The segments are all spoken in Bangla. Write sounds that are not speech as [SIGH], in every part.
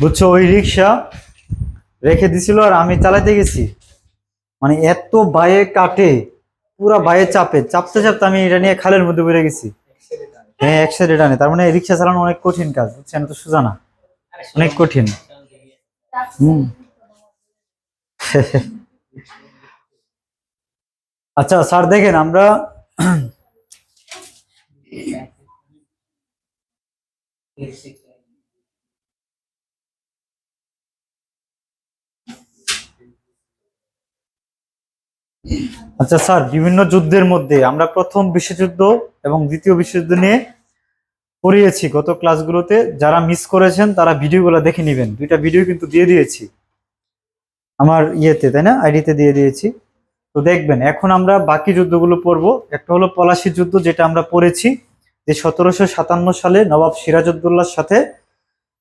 বুঝছ, ওই রিক্সা রেখে দিছিল আর আমি চালাতে গেছি। মানে এত বায়ে কাটে, পুরা বায়ে চাপে। চাপতে চাপতে আমি এটা নিয়ে খালের মধ্যে বেড়ে গেছি। হ্যাঁ একসাথে টানে। তার মানে রিক্সা চালানো অনেক কঠিন কাজ বুঝছেন তো সোজা না অনেক কঠিন। হুম। [LAUGHS] আচ্ছা স্যার দেখেন, আমরা [CLEARS THROAT] আচ্ছা স্যার, বিভিন্ন যুদ্ধের মধ্যে আমরা প্রথম বিশ্বযুদ্ধ এবং দ্বিতীয় বিশ্বযুদ্ধ নিয়ে পড়িয়েছি গত ক্লাসগুলোতে। যারা মিস করেছেন, তারা ভিডিওগুলো দেখে নেবেন। দুইটা ভিডিও কিন্তু দিয়ে দিয়েছি। আমার ইয়েতে, তাই না? আইডিতে দিয়ে দিয়েছি। তো দেখবেন, এখন আমরা বাকি যুদ্ধগুলো পড়ব। একটা হলো পলাশির যুদ্ধ, যেটা আমরা পড়েছি, যে সতেরোশো সাতান্ন সালে নবাব সিরাজউদ্দৌলার সাথে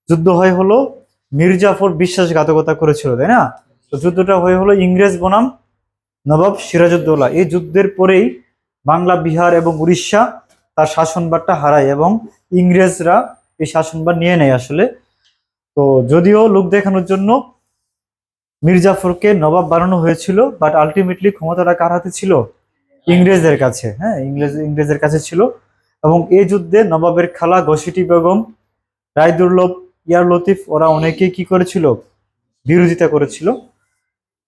যুদ্ধ হয় হলো মির্জাফর বিশ্বাসঘাতকতা করেছিল, তাই না? তো যুদ্ধটা হয়ে হলো ইংরেজ বনাম নবাব সিরাজউদ্দৌলা। এই যুদ্ধের পরেই বাংলা, বিহার এবং উড়িষ্যা তার শাসনভারটা হারায় এবং ইংরেজরা এই শাসনভার নিয়ে নেয় আসলে। তো যদিও লোক দেখানোর জন্য মির্জাফরকে নবাব বানানো হয়েছিল বাট আলটিমেটলি ক্ষমতাটা কার হাতে ছিল? ইংরেজদের কাছে হ্যাঁ ইংরেজ ইংরেজের কাছে ছিল। এবং এই যুদ্ধে নবাবের খালা ঘসিটি বেগম, রায়দুর্লভ ইয়ার লতিফ ওরা অনেকেই কি করেছিল? বিরোধিতা করেছিল।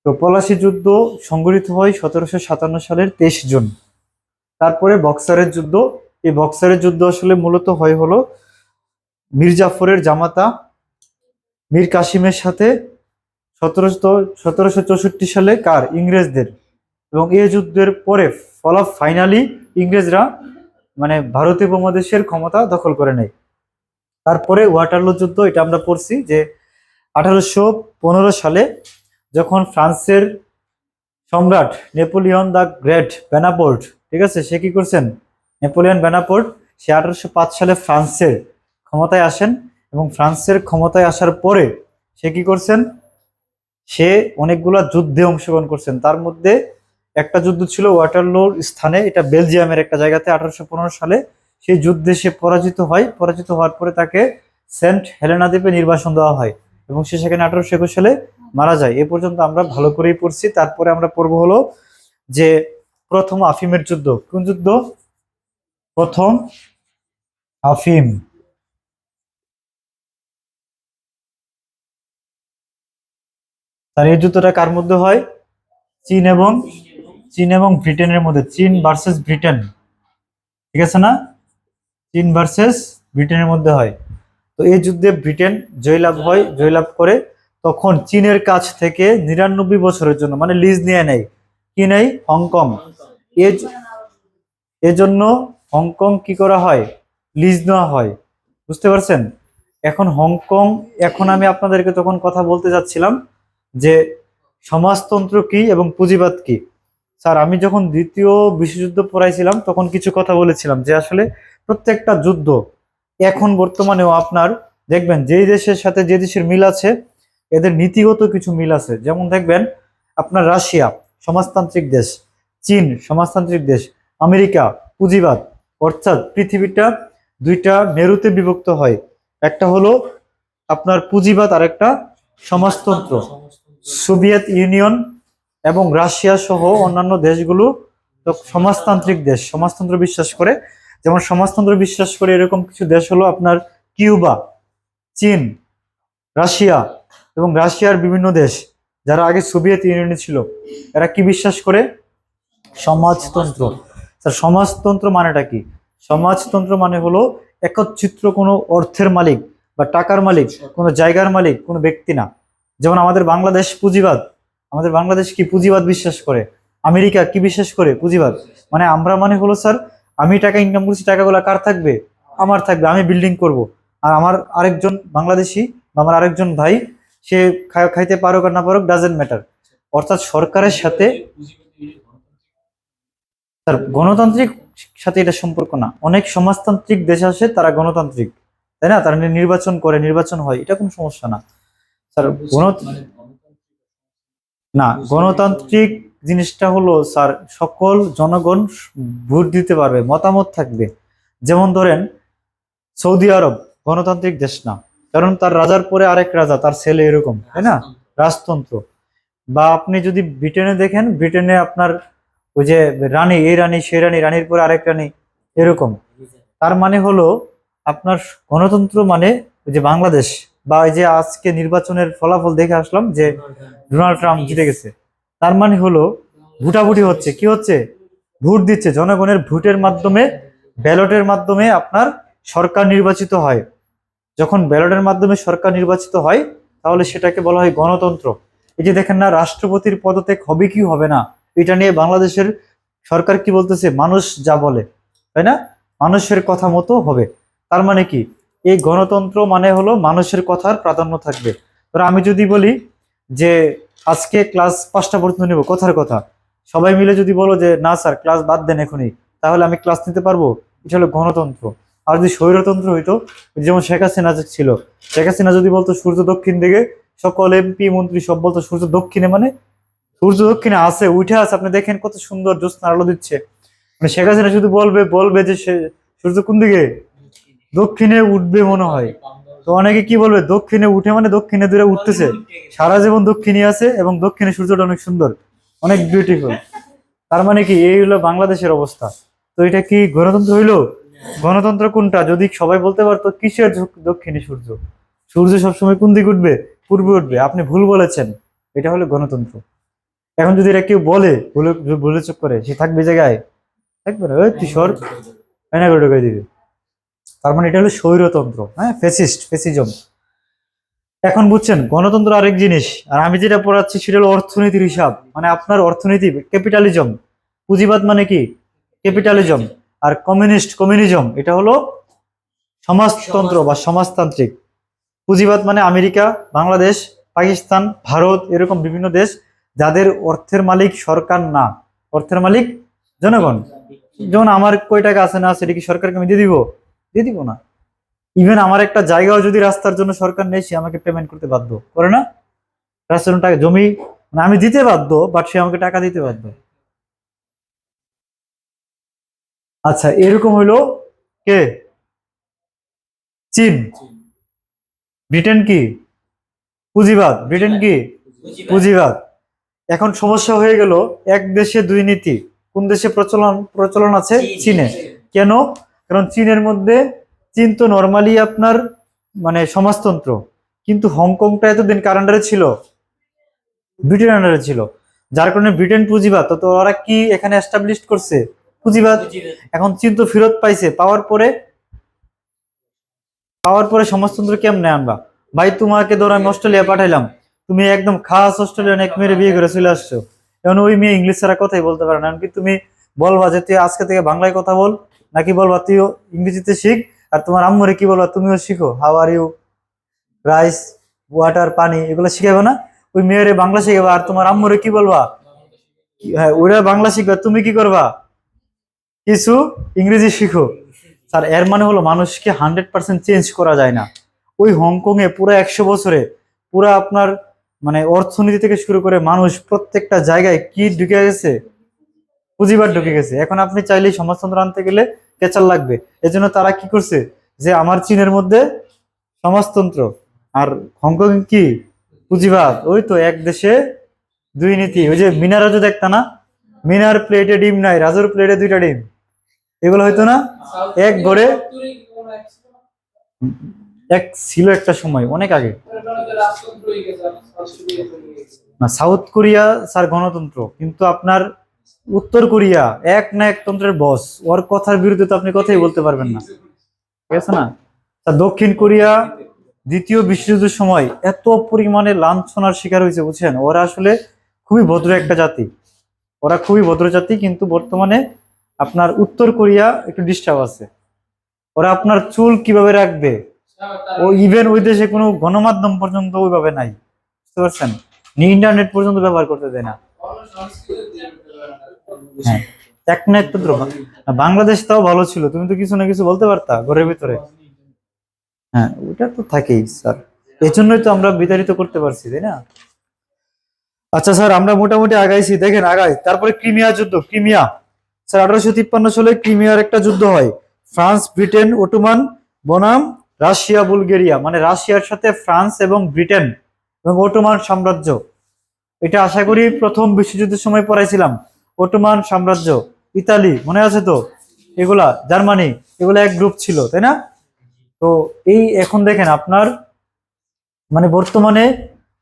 তো পলাশি যুদ্ধ সংগঠিত হয় সতেরোশো সাতান্ন সালের তেইশ জুন। তারপরে বক্সারের যুদ্ধ। এই বক্সারের যুদ্ধ আসলে মূলত হয় হলো মীর জাফরের জামাতা মীর কাসিমের সাথে সতেরোশো সতেরোশো চৌষট্টি সালে কার? ইংরেজদের। এবং এই যুদ্ধের পরে ফলাফ ফাইনালি ইংরেজরা মানে ভারতীয় উপমহাদেশের ক্ষমতা দখল করে নেয়। তারপরে ওয়াটারলু যুদ্ধ, এটা আমরা পড়ছি যে আঠারোশো পনেরো সালে যখন ফ্রান্সের সম্রাট নেপোলিয়ন দ্য গ্রেট বেনাপোর্ট, ঠিক আছে, সে কি করছেন? নেপোলিয়ন বেনাপোর্ট, সে আঠারোশো পাঁচ সালে ফ্রান্সের ক্ষমতায় আসেন এবং ফ্রান্সের ক্ষমতায় আসার পরে সে কি করছেন? সে অনেকগুলা যুদ্ধে অংশগ্রহণ করছেন। তার মধ্যে একটা যুদ্ধ ছিল ওয়াটারলোর স্থানে, এটা বেলজিয়ামের একটা জায়গাতে আঠারোশো পনেরো সালে। সেই যুদ্ধে সে পরাজিত হয়। পরাজিত হওয়ার পরে তাকে সেন্ট হেলেনা দ্বীপে নির্বাসন দেওয়া হয় এবং সে সেখানে আঠারোশো একুশ সালে মারা যায়। এ পর্যন্ত আমরা ভালো করেই পড়ছি। তারপরে আমরা পড়ব হলো যে প্রথম আফিমের যুদ্ধ। কোন যুদ্ধ? প্রথম আফিম। তার এই যুদ্ধটা কার মধ্যে হয়? চীন এবং চীন এবং ব্রিটেনের মধ্যে। চীন ভার্সেস ব্রিটেন। ঠিক আছে না? চীন ভার্সেস ব্রিটেনের মধ্যে হয়। তো এই যুদ্ধে ব্রিটেন জয়লাভ হয়, জয়লাভ করে তখন চীনের কাছ থেকে নিরানব্বই বছরের জন্য মানে লিজ নিয়ে নেয়। কি নেই হংকং। এজন্য হংকং কি করা হয়? লিজ নেওয়া হয়। বুঝতে পারছেন? এখন হংকং, এখন আমি আপনাদেরকে তখন কথা বলতে যাচ্ছিলাম যে সমাজতন্ত্র কি এবং পুঁজিবাদ কি? স্যার, আমি যখন দ্বিতীয় বিশ্বযুদ্ধ পড়াইছিলাম, তখন কিছু কথা বলেছিলাম যে আসলে প্রত্যেকটা যুদ্ধ এখন বর্তমানেও আপনার, দেখবেন যেই দেশের সাথে যে দেশের মিল আছে এদের নীতিগত কিছু মিল আছে। যেমন দেখবেন, আপনার রাশিয়া, সমাজতান্ত্রিক দেশ, চীন, সমাজতান্ত্রিক দেশ, আমেরিকা, পুঁজিবাদ, অর্থাৎ পৃথিবীটা দুইটা মেরুতে বিভক্ত হয়। একটা হলো আপনার পুঁজিবাদ আর একটা সমাজতন্ত্র। সোভিয়েত ইউনিয়ন এবং রাশিয়া সহ অন্যান্য দেশগুলো সমাজতান্ত্রিক দেশ, সমাজতন্ত্র বিশ্বাস করে। যেমন সমাজতন্ত্র বিশ্বাস করে এরকম কিছু দেশ হলো আপনার কিউবা, চীন, রাশিয়া এবং রাশিয়ার বিভিন্ন দেশ যারা আগে সোভিয়েত ইউনিয়নে ছিল, এরা কি বিশ্বাস করে? সমাজতন্ত্র। স্যার, সমাজতন্ত্র মানেটা কি? সমাজতন্ত্র মানে হলো একচ্ছিত্র কোনো অর্থের মালিক বা টাকার মালিক, কোনো জায়গার মালিক, কোনো ব্যক্তি না। যেমন আমাদের বাংলাদেশ পুঁজিবাদ, আমাদের বাংলাদেশ কি পুঁজিবাদ বিশ্বাস করে? আমেরিকা কি বিশ্বাস করে পুঁজিবাদ? মানে আমরা মানে হলো, স্যার, আমি টাকা ইনকাম করছি, টাকাগুলো কার থাকবে? আমার থাকবে, আমি বিল্ডিং করব। আর আমার আরেকজন বাংলাদেশি বা আমার আরেকজন ভাই সে খাইতে পারুক আর না পারুক ডাজেন্ট ম্যাটার অর্থাৎ সরকারের সাথে তার গণতান্ত্রিক সাথে এটা সম্পর্ক না। অনেক সমাজতান্ত্রিক দেশ আছে, তারা গণতান্ত্রিক। তাই না? তারা নির্বাচন করে, নির্বাচন হয়। এটা কোনো সমস্যা না। স্যার গণ না, গণতান্ত্রিক জিনিসটা হলো, স্যার, সকল জনগণ ভোট দিতে পারবে, মতামত থাকবে। যেমন ধরেন, সৌদি আরব গণতান্ত্রিক দেশ না। কারণ তার রাজার পরে আরেক রাজা তার ছেলে এরকম তাই না? রাজতন্ত্র। বা আপনি যদি ব্রিটেনে দেখেন ব্রিটেনে আপনার ওই যে রানী এই রানী সেই রানী রানীর পরে আরেক রানী এরকম। তার মানে হলো আপনার গণতন্ত্র মানে ওই যে বাংলাদেশ বা এই যে আজকে নির্বাচনের ফলাফল দেখে আসলাম যে ডোনাল্ড ট্রাম্প জিতে গেছে। তার মানে হলো ভোটাভুটি হচ্ছে কি হচ্ছে? ভোট দিচ্ছে। জনগণের ভোটের মাধ্যমে ব্যালটের মাধ্যমে আপনার সরকার নির্বাচিত হয়। যখন ব্যালটের মাধ্যমে সরকার নির্বাচিত হয়, তাহলে সেটাকে বলা হয় গণতন্ত্র। এই যে দেখেন না, রাষ্ট্রপতির পদত্যাগ হবে কি হবে না, এটা নিয়ে বাংলাদেশের সরকার কি বলতেছে? মানুষ যা বলে, তাই না? মানুষের কথা মতো হবে। তার মানে কি? এই গণতন্ত্র মানে হলো মানুষের কথার প্রাধান্য থাকবে। ধরো আমি যদি বলি যে, আজকে ক্লাস পাঁচটা পর্যন্ত নেব, কথার কথা। সবাই মিলে যদি বলো যে, না স্যার, ক্লাস বাদ দেন এখনই, তাহলে আমি ক্লাস নিতে পারব? এটা হলো গণতন্ত্র। আর যদি স্বৈরতন্ত্র হইতো, যেমন শেখ হাসিনা ছিল, শেখ হাসিনা যদি বলতো সূর্য দক্ষিণ দিকে, সকল এমপি, মন্ত্রী সব বলতো সূর্য দক্ষিণে মানে সূর্য দক্ষিণে আছে, উঠে আছে। আপনি দেখেন কত সুন্দর জ্যোৎস্নার আলো দিচ্ছে। মানে শেখ হাসিনা শুধু বলবে বলবে যে সে সূর্য কোন দিকে? দক্ষিণে উঠবে মনে হয়। তো অনেকে কি বলবে? দক্ষিণে উঠে মানে দক্ষিণে দূরে উঠতেছে। সারা জীবন দক্ষিণে আছে এবং দক্ষিণে সূর্যটা অনেক সুন্দর, অনেক বিউটিফুল তার মানে কি, এই হলো বাংলাদেশের অবস্থা। তো এটা কি গণতন্ত্র হইল? গণতন্ত্র কোনটা? যদি সবাই বলতে পারতো, কিসের দক্ষিণে সূর্য। সূর্য সবসময় কোন দিকে উঠবে? পূর্বে উঠবে। আপনি ভুল বলেছেন। এটা হলো গণতন্ত্র। এখন যদি এটা কেউ বলে, ভুলে চুপ করে, সে থাকবে জায়গায়? থাকবে না। ওই তুই সর, আয়না করে ঢুকাই দিবে। তার মানে এটা হলো স্বৈরতন্ত্র। হ্যাঁ ফেসিস্ট ফেসিজম এখন বুঝছেন, গণতন্ত্র আরেক জিনিস। আর আমি যেটা পড়াচ্ছি সেটা হলো অর্থনীতির হিসাব। মানে আপনার অর্থনীতি ক্যাপিটালিজম পুঁজিবাদ মানে কি? ক্যাপিটালিজম আর কমিউনিস্ট কমিউনিজম এটা হলো সমাজতন্ত্র বা সমাজতান্ত্রিক। পুঁজিবাদ মানে আমেরিকা বাংলাদেশ পাকিস্তান ভারত এরকম বিভিন্ন দেশ যাদের অর্থের মালিক সরকার না। অর্থের মালিক জনগণ। যেমন আমার কয় টাকা আছে না সেটা কি সরকারকে আমি দিয়ে দিব? দিয়ে দিব না। ইভেন আমার একটা জায়গাও যদি রাস্তার জন্য সরকার নেই সে আমাকে পেমেন্ট করতে বাধ্য। করে না? রাস্তার জন্য টাকা জমি মানে আমি দিতে বাধ্য বাট সে আমাকে টাকা দিতে বাধ্য। আচ্ছা এরকম হইল কে? চীন। ব্রিটেন কি? পুঁজিবাদ। ব্রিটেন কি? পুঁজিবাদ। এখন সমস্যা হয়ে গেল এক দেশে দুই নীতি। কোন দেশে প্রচলন প্রচলন আছে? চীনে। কেন? কারণ চীনের মধ্যে চীন তো নর্মালি আপনার মানে সমাজতন্ত্র। কিন্তু হংকংটা এতদিন কার আন্ডারে ছিল। ব্রিটেন আন্ডারে ছিল। যার কারণে ব্রিটেন পুঁজিবাদ। তো তো ওরা কি এখানে এস্টাবলিশ করছে? পুঁজিবাদ। এখন চীন তো ফেরত পাইছে পাওয়ার পরে পাওয়ার পরে সমাজতন্ত্র কেমনে আনবা? ভাই তোমাকে ধরো আমি অস্ট্রেলিয়া পাঠাইলাম। তুমি একদম খাস অস্ট্রেলিয়ান এক মেয়ের বিয়ে করে চলে আসছো। এখন ওই মেয়ে ইংলিশ ছাড়া কথাই বলতে পারে না। এমনকি তুমি বলবা যে তুই আজকে থেকে বাংলায় কথা বল নাকি বলবা তুইও ইংরেজিতে শিখ? আর তোমার আম্মুরে কি বলবা? তুমিও শিখো। How are you rice water পানি এগুলো শিখাবে না? ওই মেয়েরে বাংলা শিখাবা আর তোমার আম্মুরে কি বলবা? হ্যাঁ ওরা বাংলা শিখবে। তুমি কি করবা? কিছু ইংরেজি শিখো। স্যার, এর মানে হলো মানুষকে হান্ড্রেড পার্সেন্ট চেঞ্জ করা যায় না। ওই হংকংয়ে পুরো একশো বছরে পুরো আপনার মানে অর্থনীতি থেকে শুরু করে মানুষ প্রত্যেকটা জায়গায় কি ঢুকে গেছে? পুঁজিবার ঢুকে গেছে। এখন আপনি চাইলেই সমাজতন্ত্র আনতে গেলে কেচাল লাগবে। এজন্য তারা কি করছে? যে আমার চীনের মধ্যে সমাজতন্ত্র আর হংকং কি? পুঁজিবাদ। ওই তো এক দেশে দুই নীতি। ওই যে মিনা রাজু দেখতা না, মিনার প্লেটে ডিম নাই, রাজুর প্লেটে দুইটা ডিম। এগুলো হয়তো না? এক গড়ে এক ছিল একটা সময় অনেক আগে। না সাউথ কোরিয়া স্যার গণতন্ত্র। কিন্তু আপনার উত্তর কোরিয়া এক না এক তন্ত্রের বস ওর কথার বিরুদ্ধে তো আপনি কথাই বলতে পারবেন না। ঠিক আছে না? তা দক্ষিণ কোরিয়া দ্বিতীয় বিশ্বযুদ্ধের সময় এত পরিমাণে লাঞ্ছনার শিকার হয়েছে বুঝছেন? ওরা আসলে খুবই ভদ্র একটা জাতি। ওরা খুবই ভদ্র জাতি কিন্তু বর্তমানে আপনার উত্তর কোরিয়া একটু ডিস্টার্ব আছে। ওরা আপনার চুল কীভাবে রাখবে? ও ইভেন ওই দেশে কোনো গণমাধ্যম পর্যন্ত ওইভাবে নাই। বুঝতে পারছেন? ইন্টারনেট পর্যন্ত ব্যবহার করতে দেয় না। হ্যাঁ এক না একটু বাংলাদেশ তাও ভালো ছিল, তুমি তো কিছু না কিছু বলতে পারতা ঘরের ভিতরে। হ্যাঁ ওটা তো থাকেই, স্যার। এই জন্যই তো আমরা বিতাড়িত করতে পারছি, তাই না? আচ্ছা স্যার, আমরা মোটামুটি আগাইছি। দেখেন, আগাই। তারপরে ক্রিমিয়া যুদ্ধ, ক্রিমিয়া। স্যার, আঠারোশো তিপ্পান্ন সালে ক্রিমিয়ার একটা যুদ্ধ হয়। ফ্রান্স, ব্রিটেন, ওটোমান, বনাম, রাশিয়া, বুলগেরিয়া। মানে রাশিয়ার সাথে ফ্রান্স এবং ব্রিটেন এবং ওটোমান সাম্রাজ্য। এটা আশা করি প্রথম বিশ্বযুদ্ধের সময় পড়াইছিলাম। ওটোমান সাম্রাজ্য, ইতালি, মনে আছে তো? এগুলা, জার্মানি, এগুলা এক গ্রুপ ছিল, তাই না? তো এই এখন দেখেন আপনার মানে বর্তমানে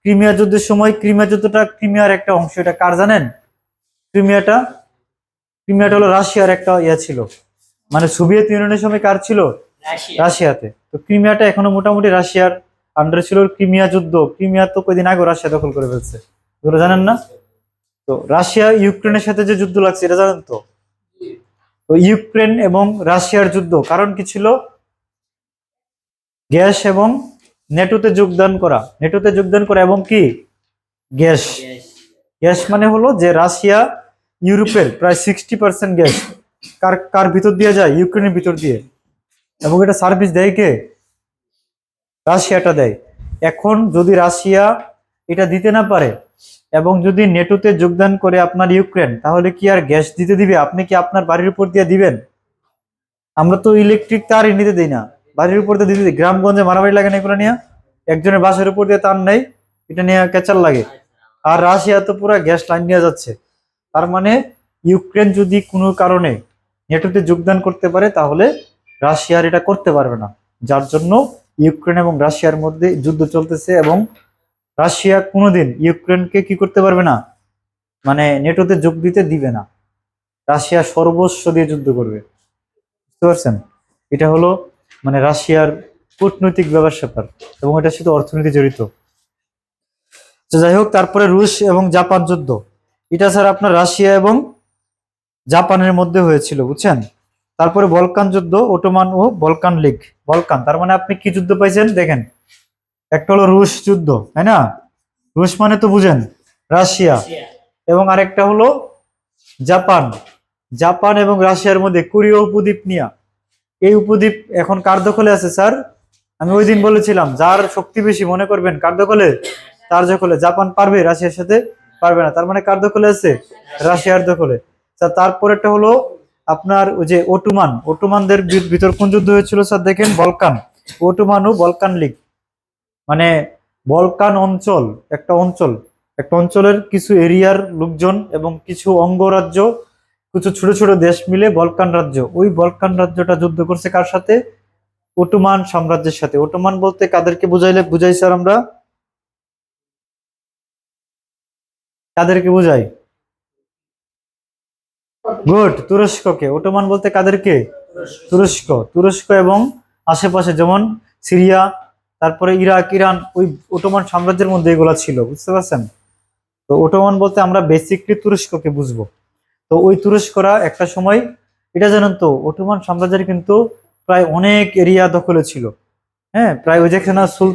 ক্রিমিয়া যুদ্ধের সময় ক্রিমিয়া যুদ্ধটা ক্রিমিয়ার একটা অংশ। এটা কার জানেন? ক্রিমিয়াটা ক্রিমিয়াটা হলো রাশিয়ার একটা ইয়ে ছিল। মানে সোভিয়েত ইউনিয়নের সময় কার ছিল? রাশিয়াতে। তো ক্রিমিয়াটা এখনও মোটামুটি রাশিয়ার আন্ডারে ছিল। ক্রিমিয়া যুদ্ধ। ক্রিমিয়া তো কয়দিন আগে রাশিয়া দখল করে ফেলছে। এগুলো জানেন না? তো রাশিয়া ইউক্রেনের সাথে যে যুদ্ধ লাগছে এটা জানেন তো? তো ইউক্রেন এবং রাশিয়ার যুদ্ধ কারণ কি ছিল? গ্যাস এবং নেটোতে যোগদান করা। নেটোতে যোগদান করা এবং কি? গ্যাস। গ্যাস মানে হলো যে রাশিয়া ইউরোপের প্রায় সিক্সটি পার্সেন্ট গ্যাস কার কার ভিতর দিয়ে যায়? ইউক্রেনের ভিতর দিয়ে। এবং এটা সার্ভিস দেয় কে? রাশিয়াটা দেয়। এখন যদি রাশিয়া এটা দিতে না পারে এবং যদি নেটোতে যোগদান করে আপনার ইউক্রেন, তাহলে কি আর গ্যাস দিতে দিবে? আপনি কি আপনার বাড়ির উপর দিয়ে দিবেন? আমরা তো ইলেকট্রিক তারই নিতে দিই না। বাড়ির উপর দিয়ে দিতে দিই। গ্রামগঞ্জে মারামারি লাগে না এগুলো নিয়ে? একজনের বাসের উপর দিয়ে তার নেই। এটা নিয়ে ক্যাচার লাগে। আর রাশিয়া তো পুরো গ্যাস লাইন নিয়ে যাচ্ছে। তার মানে ইউক্রেন যদি কোনো কারণে নেটোতে যোগদান করতে পারে, তাহলে রাশিয়ার এটা করতে পারবে না। যার জন্য ইউক্রেন এবং রাশিয়ার মধ্যে যুদ্ধ চলতেছে এবং রাশিয়া কোনোদিন ইউক্রেনকে কি করতে পারবে না মানে নেটোতে যোগ দিতে দিবে না। রাশিয়া সর্বস্ব দিয়ে যুদ্ধ করবে। বুঝতে পারছেন? এটা হলো মানে রাশিয়ার কূটনৈতিক ব্যাপার স্যাপার এবং এটার সাথে অর্থনীতি জড়িত। যাই হোক, তারপরে রুশ এবং জাপান যুদ্ধ। এটা স্যার আপনার রাশিয়া এবং জাপানের মধ্যে হয়েছিল বুঝছেন? তারপরে বলকান যুদ্ধ ওটোমান ও বলকান লীগ। বলকান তার মানে আপনি কি যুদ্ধ পাইছেন? দেখেন একটা হলো রুশ যুদ্ধ তাই না? রুশ মানে তো বুঝেন রাশিয়া। এবং আরেকটা হলো জাপান। জাপান এবং রাশিয়ার মধ্যে কোরীয় উপদ্বীপ নিয়া। এই উপদ্বীপ এখন কার দখলে আছে স্যার? আমি ওই দিন বলেছিলাম যার শক্তি বেশি মনে করবেন কার দখলে? তার দখলে। জাপান পারবে রাশিয়ার সাথে? পারবে না। তার মানে কার দখলে আছে? রাশিয়ার দখলে। স্যার, তারপরেরটা হলো আপনার যে ওটুমান। ওটুমানদের ভিতর কোন যুদ্ধ হয়েছিল? স্যার, দেখেন, বলকান। ওটুমান ও বলকান লীগ। মানে বলকান অঞ্চল, একটা অঞ্চল। একটা অঞ্চলের কিছু এরিয়ার লোকজন এবং কিছু অঙ্গরাজ্য, কিছু ছোট ছোট দেশ মিলে বলকান রাজ্য। ওই বলকান রাজ্যটা যুদ্ধ করছে কার সাথে? ওটোমান সাম্রাজ্যের সাথে। ওটোমান বলতে কাদেরকে বুঝাইলে বুঝাই, স্যার, আমরা? কাদেরকে বুঝাই? গুড তুরস্ককে। ওটোমান বলতে কাদেরকে? তুরস্ক। তুরস্ক। এবং আশেপাশে যেমন সিরিয়া তারপরে ইরাক ইরান ওই ওটোমান সাম্রাজ্যের মধ্যে এগুলা ছিল বুঝতে পারছেন? তো ওটোমান বলতে আমরা বেসিকলি তুরস্ককে বুঝব। তো ওই তুরস্করা একটা সময় এটা জানেন তো ওটোমান সাম্রাজ্যের কিন্তু প্রায় অনেক এরিয়া দখলে ছিল। হ্যাঁ প্রায় ওই যেখানে সুল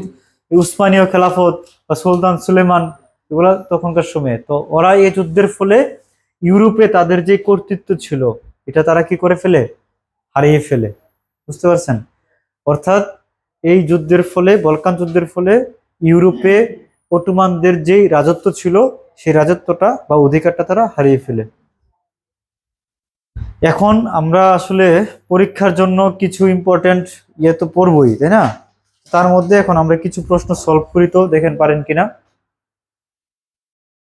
উসমানীয় খেলাফত বা সুলতান সুলেমান এগুলা তখনকার সময়ে। তো ওরা এই যুদ্ধের ফলে ইউরোপে তাদের যে কর্তৃত্ব ছিল, এটা তারা কি করে ফেলে? হারিয়ে ফেলে। বুঝতে পারছেন? অর্থাৎ এই যুদ্ধের ফলে, বলকান যুদ্ধের ফলে ইউরোপে অটোমানদের যেই রাজত্ব ছিল, সেই রাজত্বটা বা অধিকারটা তারা হারিয়ে ফেলে। এখন আমরা আসলে পরীক্ষার জন্য কিছু ইম্পর্টেন্ট ইয়ে তো পড়বই, তাই না? তার মধ্যে এখন আমরা কিছু প্রশ্ন সলভ করি তো, দেখেন পারেন কিনা।